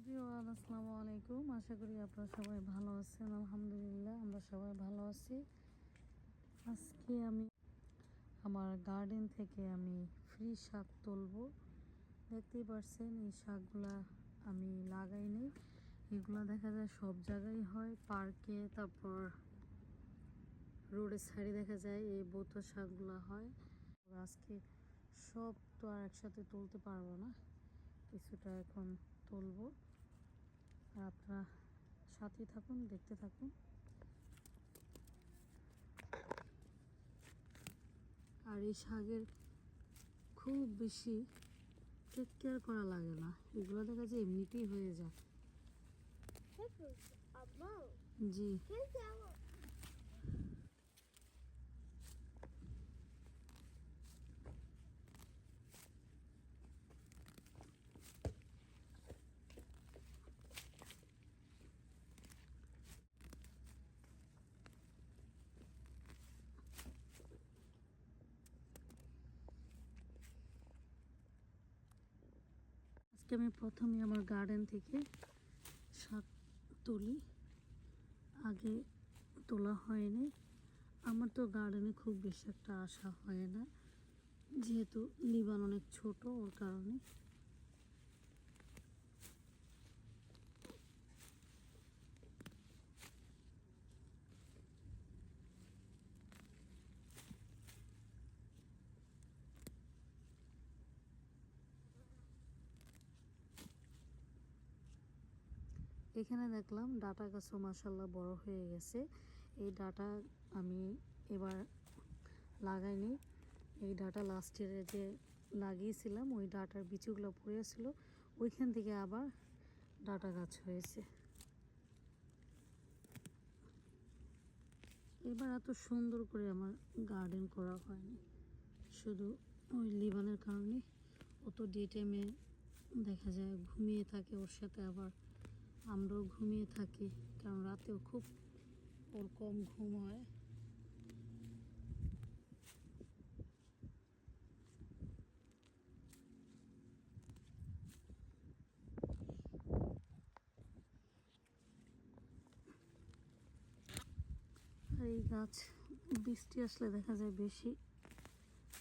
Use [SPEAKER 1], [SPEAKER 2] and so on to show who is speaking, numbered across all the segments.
[SPEAKER 1] Everyone, আসসালামু আলাইকুম। আশা করি আপনারা সবাই ভালো আছেন, আলহামদুলিল্লাহ, আমরা সবাই ভালো আছি। আজকে আমি আমার গার্ডেন থেকে আমি ফ্রি শাক তুলবো। দেখতেই পারছেন, এই শাকগুলা আমি লাগাই লাগাইনি এগুলো দেখা যায় সব জায়গায় হয় পার্কে তারপর রোডের সাইডে দেখা যায় এই বোতো শাকগুলো হয়। আজকে সব তো আর একসাথে তুলতে পারব না, কিছুটা এখন তুলবো। আপনারা সাথে থাকুন দেখতে থাকুন। আর এই শাকের খুব বেশি টেক কেয়ার করা লাগে না। এগুলো দেখা যায় এমনিতেই হয়ে যায়। জি। আজকে আমি প্রথমে আমার গার্ডেন থেকে শাক তুলি। আগে তোলা হয়নি। আমার তো গার্ডেনে খুব বেশি একটা আশা হয় না। যেহেতু লিবান অনেক ছোট, ওর কারণে। এখানে দেখলাম ডাটা গাছও মাসাল্লাহ বড় হয়ে গেছে। এই ডাটা আমি এবার লাগাইনি। এই ডাটা লাস্ট ইয়ারে যে লাগিয়েছিলাম, ওই ডাটার বিচুগুলো পড়েছিল ওইখান থেকে আবার ডাটা গাছ হয়েছে। এবার এত সুন্দর করে আমার গার্ডেন করা হয়নি। শুধু ওই লিবানের কারণে। অত ডে টাইমে দেখা যায়, ঘুমিয়ে থাকে ওর সাথে আবার। আমরাও ঘুমিয়ে থাকি, কারণ রাতেও খুব ওর কম ঘুম হয়। এই গাছ, বৃষ্টি আসলে দেখা যায় বেশি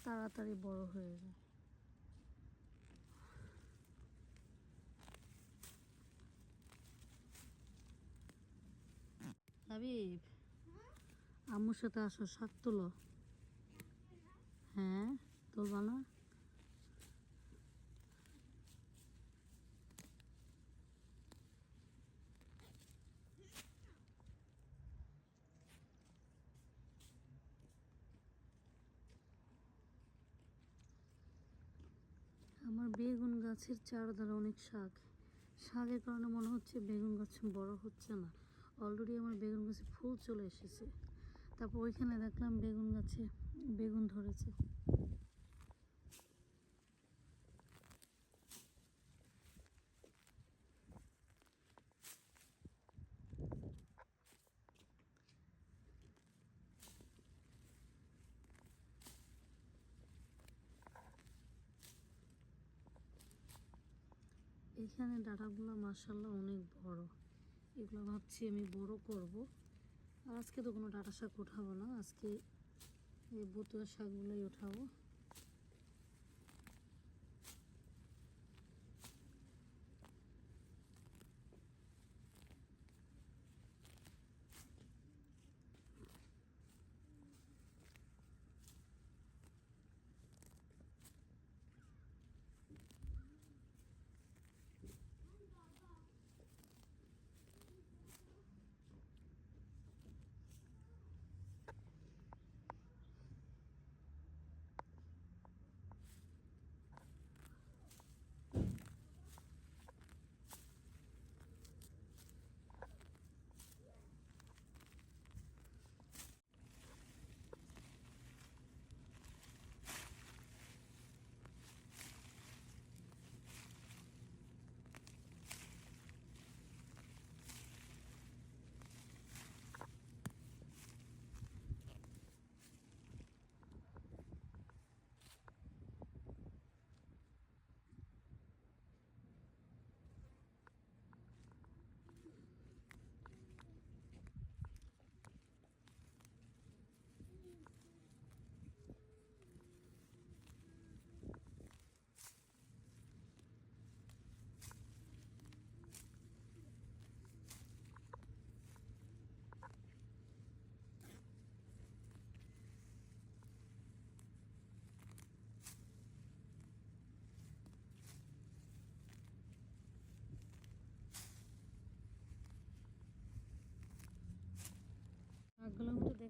[SPEAKER 1] তাড়াতাড়ি বড় হয়ে যায়। হাবিব আম্মুর সাথে আসো, শাক তুলো। হ্যাঁ তুলবা না? আমার বেগুন গাছের চারধারে অনেক শাক। শাকের কারণে মনে হচ্ছে বেগুন গাছ বড় হচ্ছে না। অলরেডি আমার বেগুন গাছে ফুল চলে এসেছে। তারপর ওইখানে দেখলাম বেগুন গাছে বেগুন ধরেছে। এখানে ডাটাগুলো মাসাল্লাহ অনেক বড়। এগুলো ভাবছি আমি বড় করব। আর আজকে তো কোনো ডাটা শাক উঠাবো না, আজকে এই বতুয়া শাকগুলোই উঠাবো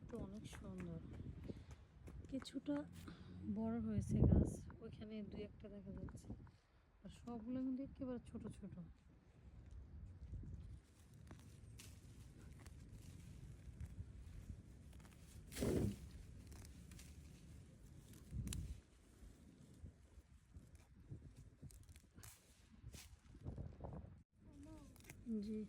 [SPEAKER 1] দেখতে অনেক সুন্দর। কিছুটা বড় হয়েছে গাছ, ওইখানে দুই একটা দেখা যাচ্ছে। আর সবগুলো কিন্তু একেবারে ছোট ছোট। জি।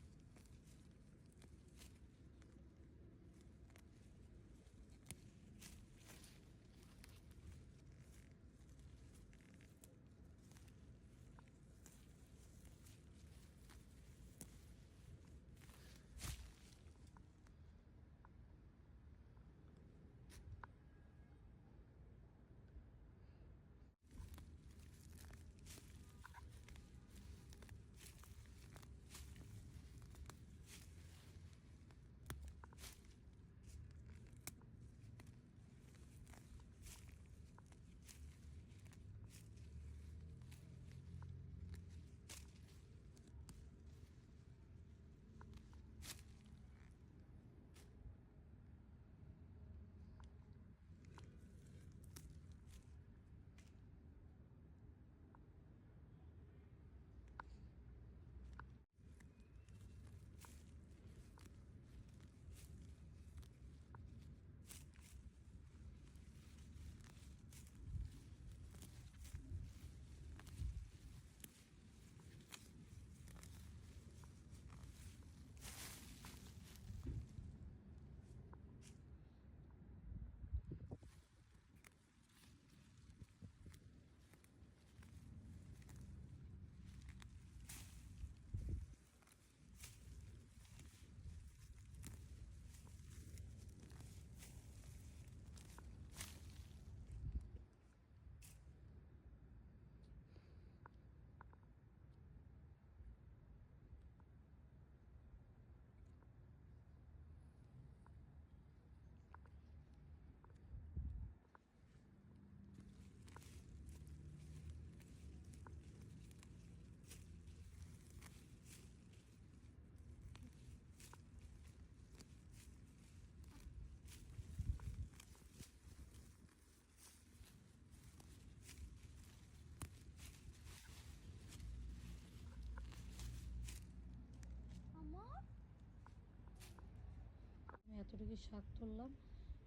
[SPEAKER 1] এতটুকু শাক তুললাম,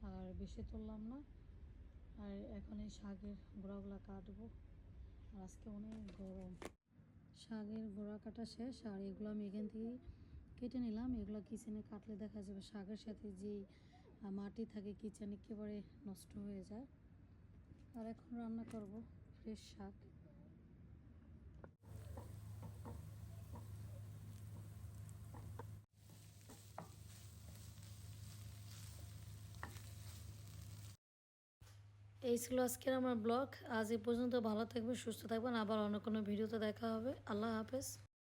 [SPEAKER 1] আর বেশি তুললাম না। আর এখন এই শাকের গোড়াগুলো কাটবো। আর আজকে অনেক গরম। শাকের গোড়া কাটা শেষ, আর এগুলো আমি এখান থেকে কেটে নিলাম। এগুলো কিচেনে কাটলে দেখা যাবে শাকের সাথে যে মাটি থাকে কিচেন একেবারে নষ্ট হয়ে যায়। আর এখন রান্না করব ফ্রেশ শাক। এই ছিল আজকের আমার ব্লগ। আজ এই পর্যন্ত ভালো থাকবেন, সুস্থ থাকবেন। আবার অন্য কোনো ভিডিওতে দেখা হবে। আল্লাহ হাফেজ।